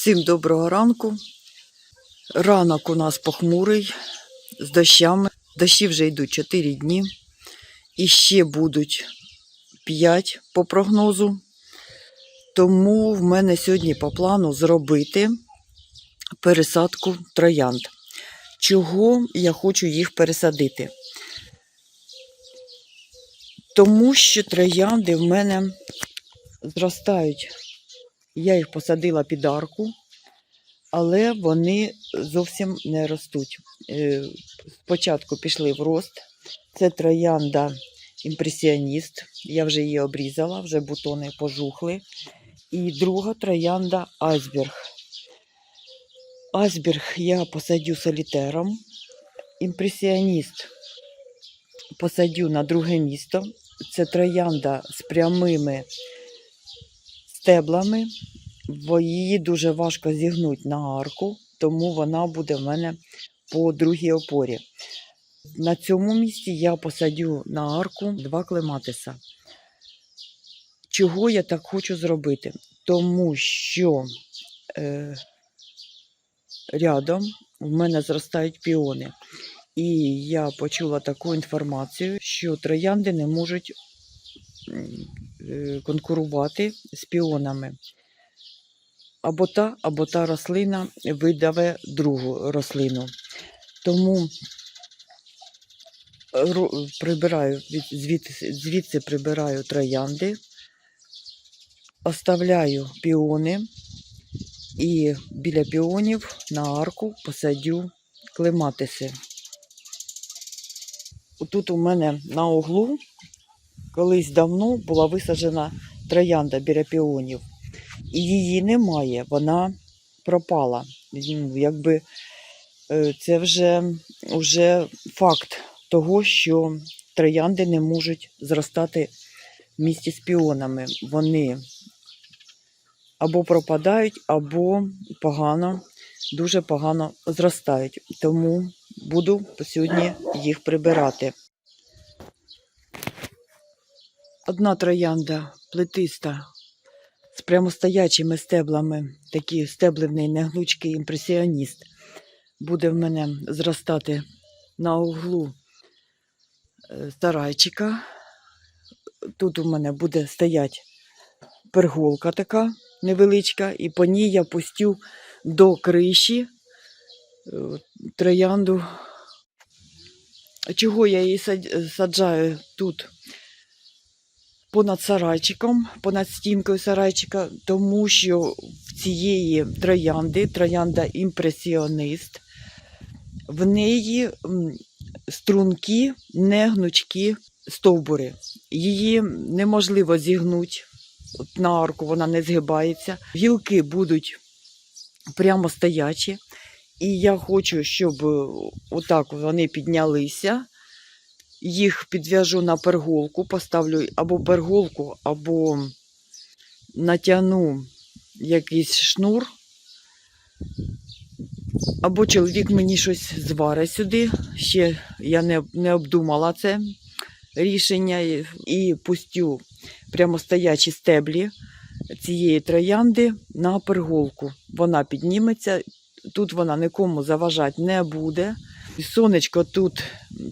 Всім доброго ранку. Ранок у нас похмурий з дощами. Дощі вже йдуть 4 дні. І ще будуть 5 по прогнозу. Тому в мене сьогодні по плану зробити пересадку троянд. Чого я хочу їх пересадити? Тому що троянди в мене зростають я їх посадила під арку, але вони зовсім не ростуть. Е, Спочатку пішли в рост. Це троянда імпресіоніст. Я вже її обрізала, вже бутони пожухли. І друга троянда айсберг. Айсберг я посадю солітером. Імпресіоніст посадю на друге місто. Це троянда з прямими стеблами, бо її дуже важко зігнути на арку, тому вона буде в мене по другій опорі. На цьому місці я посадю на арку два клематиса. Чого я так хочу зробити? Тому що е, рядом в мене зростають піони. І я почула таку інформацію, що троянди не можуть конкурувати з піонами. Або та, або та рослина видаве другу рослину. Тому прибираю звідси, звідси прибираю троянди, оставляю піони і біля піонів на арку посадю клематиси. Тут у мене на углу колись давно була висаджена троянда біля піонів. І її немає, вона пропала. Якби е, це вже, вже факт того, що троянди не можуть зростати в місті з піонами. Вони або пропадають, або погано, дуже погано зростають. Тому буду сьогодні їх прибирати. Одна троянда плетиста з прямостоячими стеблами, такий стебливний негнучкий імпресіоніст, буде в мене зростати на углу е, сарайчика. Тут у мене буде стоять перголка така невеличка, і по ній я пустю до криші е, троянду. Чого я її саджаю тут? Понад сарайчиком, понад стінкою сарайчика, тому що в цієї троянди, троянда імпресіонист, в неї струнки, не гнучкі стовбури. Її неможливо зігнути. На арку вона не згибається. Гілки будуть прямо стоячі. І я хочу, щоб е, отак вони піднялися їх підв'яжу на перголку, поставлю або перголку, або натягну якийсь шнур, або чоловік мені щось зварить сюди. Ще я не, не обдумала це рішення і- пустю прямо стоячі стеблі цієї троянди на перголку. Вона підніметься, тут вона нікому заважати не буде. Сонечко тут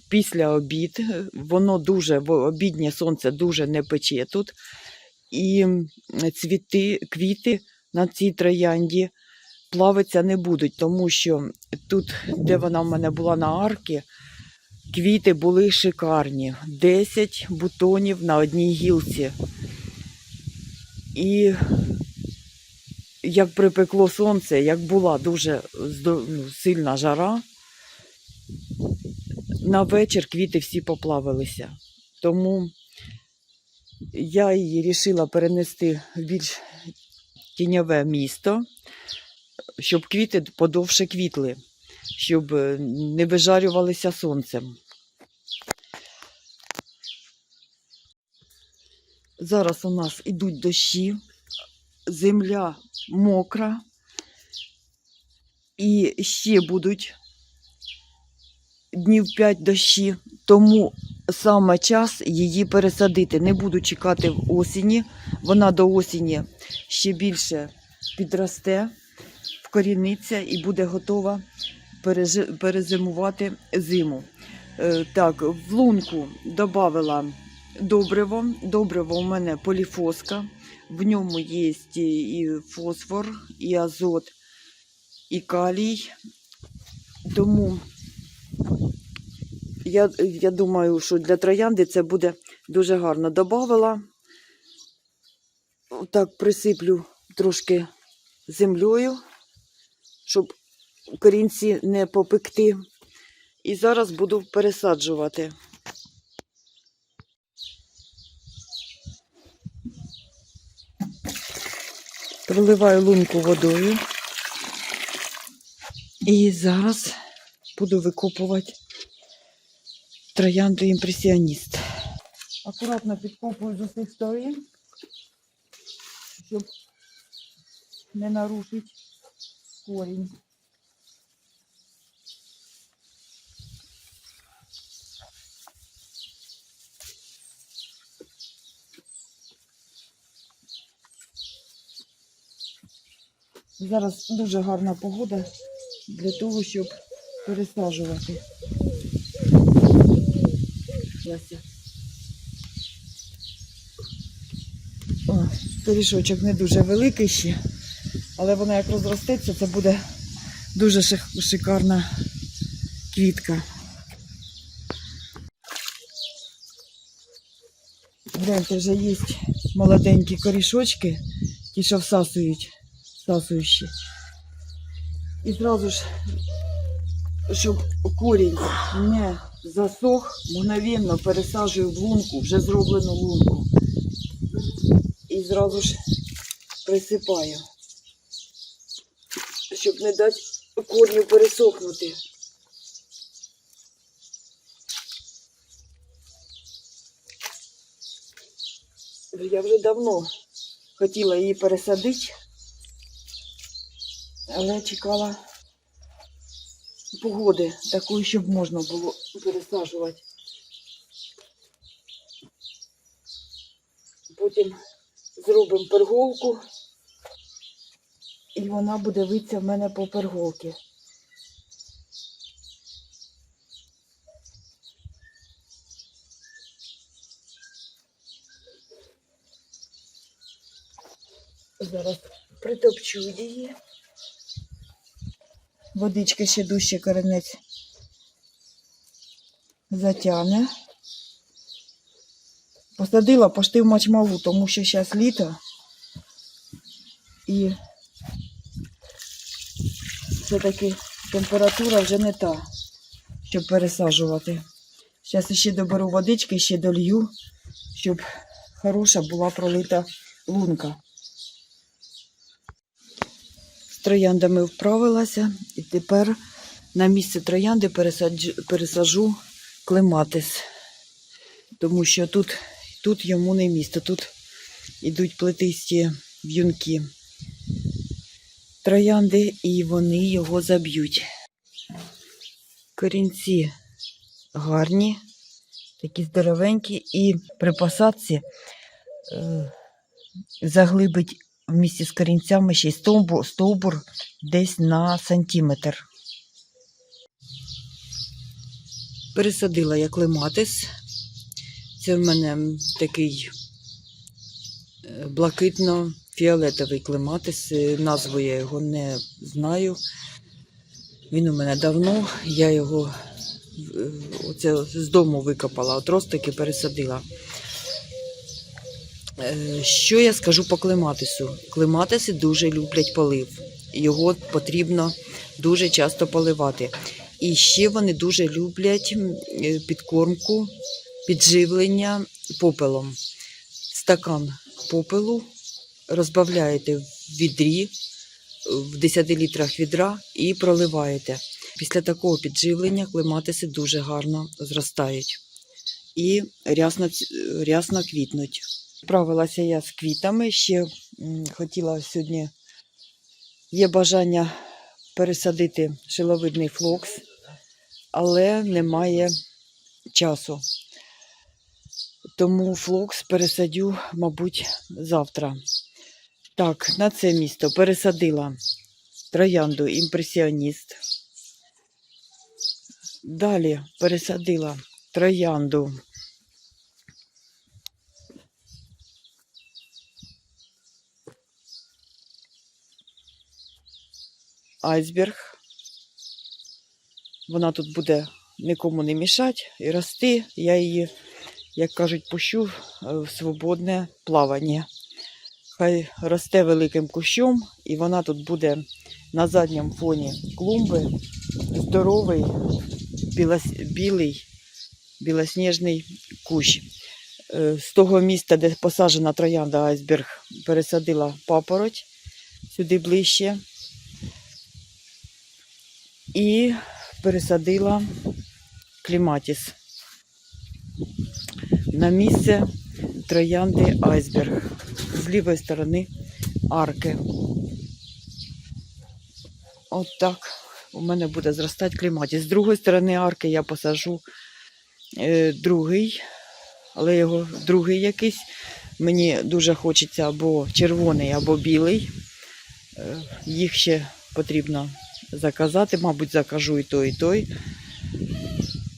після обід, воно дуже, обіднє сонце дуже не пече тут. І цвіти, квіти на цій троянді плавитися не будуть, тому що тут, де вона в мене була на аркі, квіти були шикарні. 10 бутонів на одній гілці. І як припекло сонце, як була дуже ну, сильна жара, на вечір квіти всі поплавилися. Тому я її вирішила перенести в більш тіньове місто, щоб квіти подовше квітли, щоб е, не вижарювалися сонцем. Зараз у нас ідуть дощі, земля мокра, і ще будуть днів 5 дощі, тому саме час її пересадити. Не буду чекати в осені. Вона до осені ще більше підросте. вкоріниться і буде готова перезимувати зиму. Е, Так, в лунку додавила добриво. Добриво у мене поліфоска. В ньому є і фосфор, і азот, і калій. Тому я, я думаю, що для троянди це буде дуже гарно. Добавила, так присиплю трошки землею, щоб корінці не попекти. І зараз буду пересаджувати. Проливаю лунку водою. І зараз буду викопувати троянду імпресіоніст. Акуратно підкопую з усіх сторін, щоб не нарушити корінь. Зараз дуже гарна погода для того, щоб пересаджувати. Леся. О, пиріжочок не дуже великий ще, але вона як розростеться, це буде дуже шикарна квітка. Гляньте, вже є молоденькі корішочки, ті, що всасують, всасуючі. І зразу ж, щоб корінь не засох, мгновенно пересаджую в лунку, вже зроблену лунку. І зразу ж присипаю, щоб не дати корню пересохнути. Я вже давно хотіла її пересадити, але чекала погоди такої, щоб можна було пересаджувати. Потім зробимо перголку, і вона буде витися в мене по перголці. Зараз притопчу її. Водичка ще дужче коренець затягне. Посадила пошти в мачмалу, тому що зараз літо і все-таки температура вже не та, щоб пересаджувати. Зараз ще доберу водички, ще долью, щоб хороша була пролита лунка. З трояндами вправилася і тепер на місце троянди пересаджу, пересаджу клематис. Тому що тут, тут йому не місце, тут йдуть плетисті в'юнки троянди і вони його заб'ють. Корінці гарні, такі здоровенькі, і при посадці е, заглибить в місті з корінцями ще й стовбур, десь на сантиметр. Пересадила я клематис. Це в мене такий е, блакитно-фіолетовий клематис. Е, Назву я його не знаю. Він у мене давно. Я його оце з дому викопала, отростики пересадила. Е, Що я скажу по клематису? Клематиси дуже люблять полив. Його потрібно дуже часто поливати. І ще вони дуже люблять е, підкормку, підживлення попелом. Стакан попелу розбавляєте в відрі, в 10 літрах відра і проливаєте. Після такого підживлення клематиси дуже гарно зростають і рясно, рясно квітнуть. Справилася я з квітами. Ще хотіла сьогодні є бажання пересадити шиловидний флокс, але немає часу. Тому флокс пересадю, мабуть, завтра. Так, на це місто пересадила троянду імпресіоніст. Далі пересадила троянду айсберг. Вона тут буде нікому не мішати і рости. Я її, як кажуть, пущу в свободне плавання. Хай росте великим кущом, і вона тут буде на задньому фоні клумби. Здоровий, білос- білий, білосніжний кущ. Е, З того міста, де посаджена троянда айсберг, пересадила папороть сюди ближче. І пересадила кліматіс на місце троянди айсберг з лівої сторони арки. От так у мене буде зростати кліматіс. З другої сторони арки я посажу е, другий, але його другий якийсь. Мені дуже хочеться або червоний, або білий. Е, їх ще потрібно заказати, мабуть, закажу і той, і той.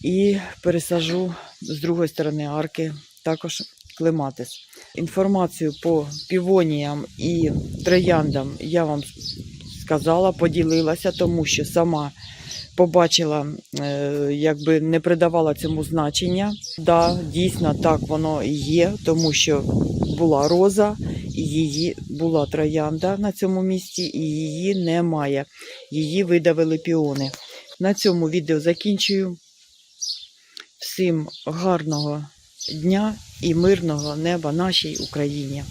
І пересажу з другої сторони арки також клематис. Інформацію по півоніям і трояндам я вам сказала, поділилася, тому що сама побачила, е, якби не придавала цьому значення. Да, дійсно так воно і є, тому що була роза, її була троянда на цьому місці, і її немає. Її видавили піони. На цьому відео закінчую. Всім гарного дня і мирного неба нашій Україні.